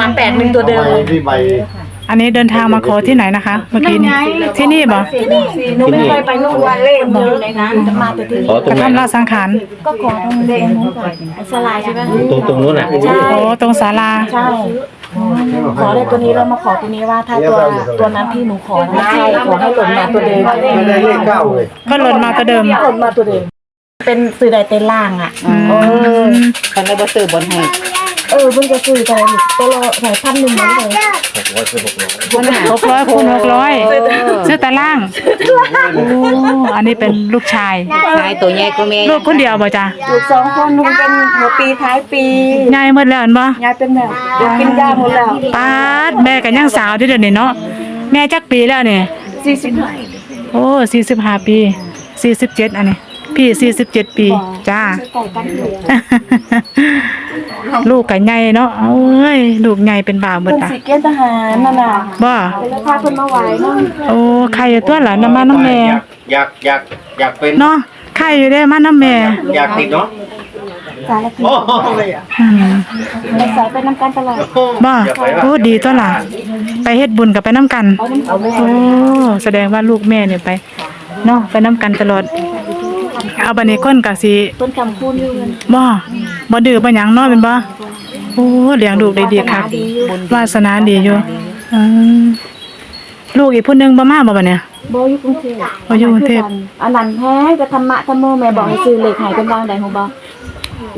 มาแปดหนึ่งตัวเดิมใบที่ใบอันนี้เดินทางมาขอที่ไหนนะคะ เมื่อกี้นี้ที่นี่บ่ที่นี่หนูไม่เคยไปนู่นวันเล่นอยู่ในนั้นมาแต่ที่ขอนี่ตรกงระไหนทำละสังขารก็ขอตรงเล่นสลายใช่ไหมตรงตรงนู้นน่ะใช่โอ้ตรงศาลาใช่ขอได้ตัวนี้แล้วมาขอตัวนี้ว่าถ้าตัวตัวนั้นที่หนูขอนะใช่ขอให้หล่นมาตัวเดิมไม่ได้เลขเก้าเลยก็หล่นมาตัวเดิมหล่นมาตัวเดิมเป็นสื่อใดเต้นล่างอะอืมเออคันได้บ่ซื้อบนให้ เออเพิ่งจะซื้อไปตัวละหลายพันหนึ่งเลยหกร้อยคูณหกร้อยซื้อแต่ล่างโอ้อันนี้เป็นลูกชายขายตัวใหญ่ก็แม่ลูกคนเดียวบ่จ้ะอยู่สองคนนุ่งเป็นหัวปีท้ายปียายหมดแล้วเห็นบ่ยายเป็นแบบเดี๋ยวกินยาหมดแล้วปาดแม่ก็ยังสาวที่เดี๋ยวนี้เนาะแม่จักปีแล้วนี่สี่สิบห้าโอ้สี่สิบห้าปีสี่สิบเจ็ดอันนี้ พี่สี่สิบเจ็ดปี จ้า ไก่กันอยู่ลูกก็ใหญ่เนาะเอ้ย ลูกใหญ่เป็นบ่าวเบิดเป็นตาสีเกณฑ์ทหารนั่นน่ะบ่เป็นราคาคนมาไหวเนาะโอ้ใครตัวหลานน้ำมาน้ำแม่อยากอยากอยากเป็นเนาะใครอยู่ได้มาน้ำแม่อยากติดเนาะสารพีโอ้เลยอะอืมเราใส่ไปน้ำกันตลอดบ่อยากไปว่ะโอ้ดีตัวล่ะไปเฮ็ดบุญกับไปน้ำกัน เอาน้ำเอาไม่โอ้แสดงว่าลูกแม่เนี่ยไปเนาะไปน้ำกันตลอด เอาบัดนี้คนก็สิต้นคำคูณอยู่เงินบ่บ่ดื้อบ่หยังเนาะแม่นบ่โอ้เลี้ยงลูกได้ดีคักวาสนาดีอยู่อืมลูกอีกผู้หนึงบ่มาบ่บัดเนี่ยโบอยู่กรุงเทพบ่อยู่กรุงเทพ อันนั้นแพ้จะธรรมะธรรมโมแม่บอกให้ซื้อเลขหายเป็นบางใดของบ่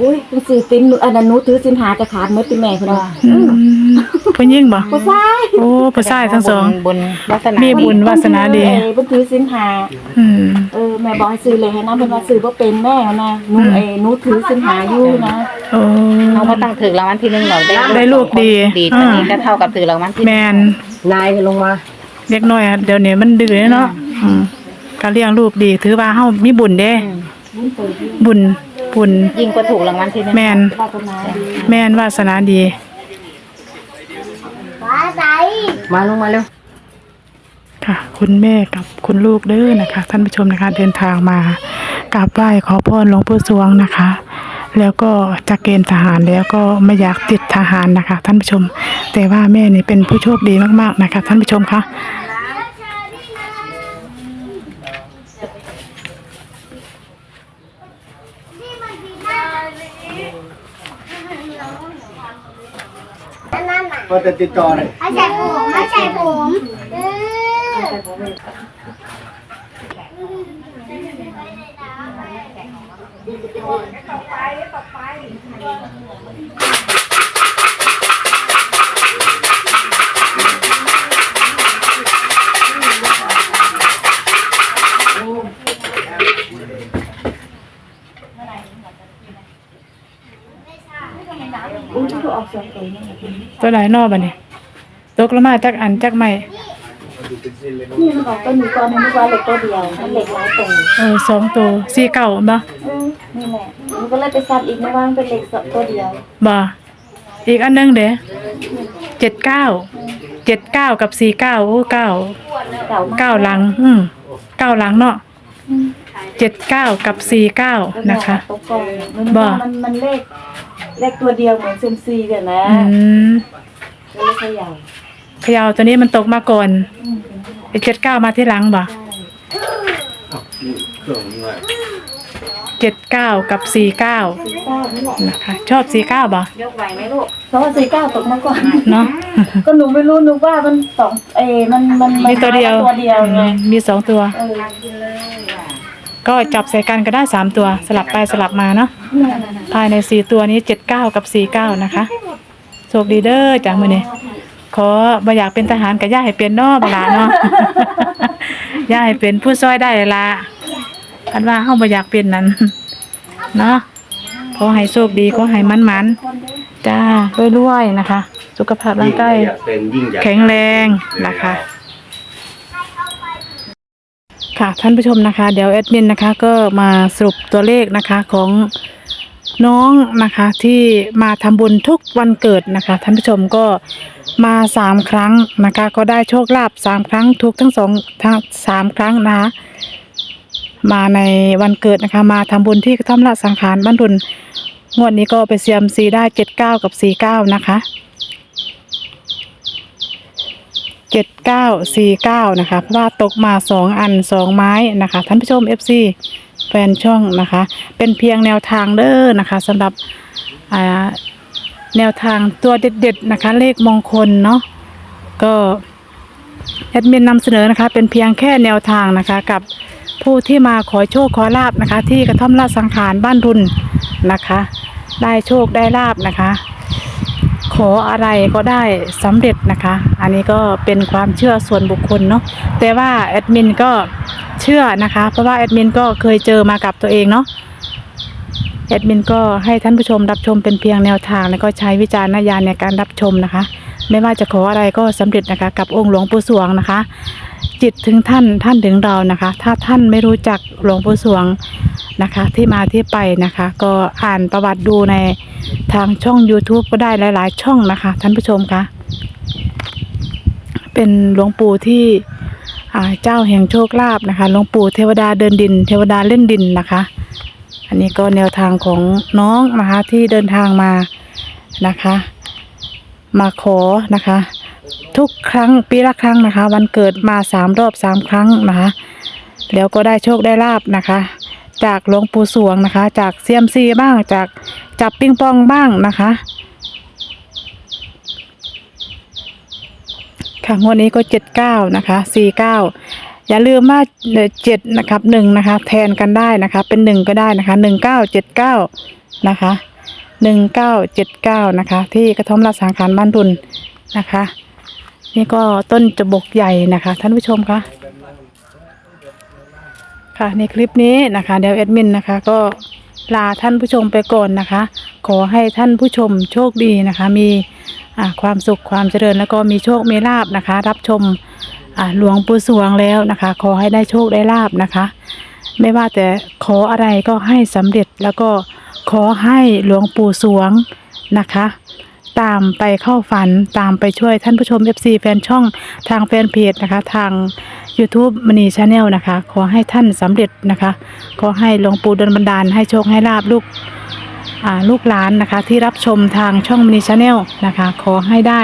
อุ้ยเป็นซื้อสินอันนั้นหนูถือสินหากระขาดเมื่อปีแม่คนว่าอืมผู้หญิงบ่ผู้ชายโอ้ผู้ชายทั้งสองบนวาสนามีบุญวาสนาดี เออเพิ่นถือสินหาอืมเออแม่บอกให้ซื้อเลยให้นะเพิ่นว่าซื้อบ่เป็นแม่นะหนูเอหนูถือสินหาอยู่นะโอ้ เขาบ่ต้องถือรางวัลที่หนึ่งเราได้ได้ลูกดีดีตอนนี้อ่า ก็เท่ากับถือรางวัลที่หแมนึ่งนนายลงมาเด็กน้อยอะเดี๋ยวนี้มันดื้อเนาะอืมก็เลี้ยงลูกดี ถือว่าเฮามีบุญเด้ บุญบุญยิ่งกว่าถูกรางวัลที่หนึ่งแมนวาสนาดีแม่นวาสนาดี มาลงมาเร็ว ค่ะ คุณแม่กับคุณลูกเด้อนะคะ ท่านผู้ชมนะคะ เดินทางมากราบไหว้ขอพรหลวงปู่สวงนะคะ แล้วก็จะเกณฑ์ทหารแล้วก็ไม่อยากติดทหารนะคะ ท่านผู้ชม แต่ว่าแม่นี่เป็นผู้โชคดีมากๆนะคะ ท่านผู้ชมคะ ก็จะติดต่อเลยไม่ใช่ผมไม่ใช่ผมเออ อุ้ยถูกออกเสียงตัวนี้ตัวไหนนอกบัดนี้ตกลงมาจักอันจักไม่นี่มันออกตัวหนูตอนนี้นึกว่าเหล็กตัวเดียวมันเหล็กหลายตัวเออสองตัวสี่เก้าบ่เออนี่แหละหนูก็เลยไปซัดอีกไม่ว่ามันเป็นเหล็กตัวเดียวบ่อีกอันหนึงเด้เจ็ดเก้าเจ็ดเก้ากับสี่เก้าโอ้เก้าเก่ามากเก้าหลัง อืมเก้าหลังเนาะ เจ็ดเก้ากับสี่เก้านะคะ ตกกองมันว่ามันมันเลขเลขตัวเดียวเหมือนเซมซีกันนะอืมเลขขยาวเขยาวตัวนี้มันตกมาก่อนไอ้เจ็ดเก้ามาที่หลังบ่เจ็ดเก้ากับสี่เก้าสี่เก้านี่แหละนะคะ ชอบสี่เก้าบ่ยกไหวไหมลูกเพราะว่าสี่เก้าตกมาก่อน เนาะก็หนูไม่รู้หนูว่ามันสองเอมันมันนมีตัวเดียวตัวเดียวไงอืมมีสองตัว เออก็ จับใส่กันก็ได้สามตัวสลับไปสลับมาเนาะภายในสี่ตัวนี้เจ็ดเก้ากับสี่เก้านะคะโชคดีเด้อจ้ะมือนี้ขอบ่อยากเป็นทหารกับย่าให้เป็นเนาะบังหลาเนาะย่าให้เป็นผู้ช่วยได้ละคันว่าเฮาบ่อยากเป็นนั้นเนาะขอให้โชคดีขอให้มันๆจ้ารวยๆนะคะ สุขภาพร่างกายอยากเป็นยิ่งอยากแข็งแรงนะคะ ค่ะท่านผู้ชมนะคะ เดี๋ยวแอดมินนะคะก็มาสรุปตัวเลขนะคะของน้องนะคะที่มาทำบุญทุกวันเกิดนะคะ ท่านผู้ชมก็มาสามครั้งนะคะ ก็ได้โชคลาภสามครั้งทุกทั้งสองทั้งสามครั้งนะคะมาในวันเกิดนะคะ มาทำบุญที่กระท่อมละสังขารบ้านดุนงวดนี้ก็ไปเซียมซีได้เจ็ดเก้ากับสี่เก้านะคะ เจ็ดเก้าสี่เก้านะคะเพราะว่าตกมาสองอันสองไม้นะคะท่านผู้ชม FC แฟนช่องนะคะ เป็นเพียงแนวทางเด้อนะคะสำหรับแนวทางตัวเด็ดๆนะคะ เลขมงคลเนาะก็แอดมินนำเสนอนะคะ เป็นเพียงแค่แนวทางนะคะ กับผู้ที่มาขอโชคขอลาบนะคะ ที่กระท่อมราชสังขารบ้านรุนนะคะ ได้โชคได้ลาบนะคะ ขออะไรก็ได้สำเร็จนะคะ อันนี้ก็เป็นความเชื่อส่วนบุคคลเนาะแต่ว่าแอดมินก็เชื่อนะคะ เพราะว่าแอดมินก็เคยเจอมากับตัวเองเนาะแอดมินก็ให้ท่านผู้ชมรับชมเป็นเพียงแนวทาง แล้วก็ใช้วิจารณญาณในการรับชมนะคะ ไม่ว่าจะขออะไรก็สำเร็จนะคะ กับองค์หลวงปู่สวงนะคะ จิตถึงท่านท่านถึงเรานะคะ ถ้าท่านไม่รู้จักหลวงปู่สวง นะคะ ที่มาที่ไปนะคะ ก็อ่านประวัติดูในทางช่อง YouTube ก็ได้หลาย ๆ ช่องนะคะ ท่านผู้ชมคะเป็นหลวงปู่ที่เจ้าแห่งโชคลาภนะคะหลวงปู่เทวดาเดินดิน เทวดาเล่นดินนะคะ อันนี้ก็แนวทางของน้องนะคะที่เดินทางมานะคะ มาขอนะคะ ทุกครั้งปีละครั้งนะคะ วันเกิดมาสามรอบสามครั้งนะคะแล้วก็ได้โชคได้ลาบนะคะ จากหลวงปู่สวงนะคะ จากเซียมซีบ้างจากจับปิงปองบ้างนะคะค่ะงวดนี้ก็เจ็ดเก้านะคะสี่เก้าอย่าลืมว่าเจ็ดนะครับหนึ่งนะคะ แทนกันได้นะคะ เป็นหนึ่งก็ได้นะคะหนึ่งเก้าเจ็ดเก้านะคะหนึ่งเก้าเจ็ดเก้านะคะ ที่กระท่อมราสังขารบ้านดุนนะคะ นี่ก็ต้นจบกใหญ่นะคะ ท่านผู้ชมคะ ค่ะในคลิปนี้นะคะเดี๋ยวแอดมินนะคะ ก็ลาท่านผู้ชมไปก่อนนะคะ ขอให้ท่านผู้ชมโชคดีนะคะ มีความสุขความเจริญแล้วก็มีโชคมีลาบนะคะ รับชมหลวงปู่สวงแล้วนะคะ ขอให้ได้โชคได้ลาบนะคะ ไม่ว่าแต่ขออะไรก็ให้สำเร็จแล้วก็ขอให้หลวงปู่สวงนะคะ ตามไปเข้าฝันตามไปช่วยท่านผู้ชม FC แฟนช่องทางแฟนเพจนะคะ ทาง YouTube มณีชาแนลนะคะ ขอให้ท่านสำเร็จนะคะ ขอให้หลวงปู่ดลบันดาลให้โชคให้ลาบลูกลูกหลานนะคะ ที่รับชมทางช่องมณีชาแนลนะคะ ขอให้ได้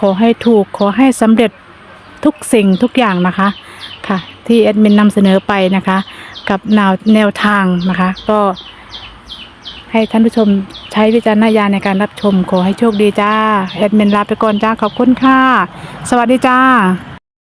ขอให้ถูกขอให้สำเร็จทุกสิ่งทุกอย่างนะคะค่ะที่แอดมินนำเสนอไปนะคะ กับแนวแนวทางนะคะ ก็ให้ท่านผู้ชมใช้วิจารณญาณในการรับชม ขอให้โชคดีจ้า แอดมินลาไปก่อนจ้า ขอบคุณค่ะ สวัสดีจ้า